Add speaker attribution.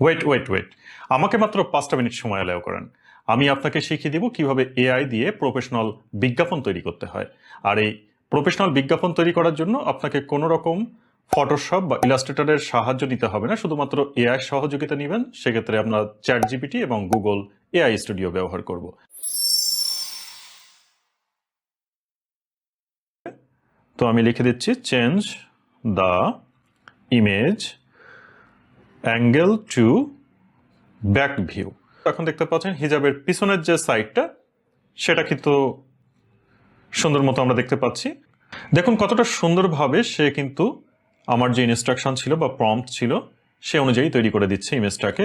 Speaker 1: Wait wait wait আমাকে মাত্র পাঁচটা মিনিট সময় অ্যালাউ করেন। আমি আপনাকে শিখিয়ে দিব কীভাবে এআই দিয়ে প্রফেশনাল বিজ্ঞাপন তৈরি করতে হয়। আর এই প্রফেশনাল বিজ্ঞাপন তৈরি করার জন্য আপনাকে কোনো রকম ফটোশপ বা ইলাস্ট্রেটরের সাহায্য নিতে হবে না। শুধুমাত্র এআই সহযোগিতা নেবেন। সেক্ষেত্রে আমরা চ্যাট জিপিটি এবং গুগল এআই স্টুডিও ব্যবহার করব। তো আমি লিখে দিচ্ছি change the image angle to back view. এখন দেখতে পাচ্ছেন হিজাবের পিছনের যে সাইডটা, সেটা কিন্তু সুন্দর মতো আমরা দেখতে পাচ্ছি। দেখুন কতটা সুন্দরভাবে সে কিন্তু আমার যে ইনস্ট্রাকশন ছিল বা প্রম্পট ছিল, সে অনুযায়ী তৈরি করে দিচ্ছে ইমেজটাকে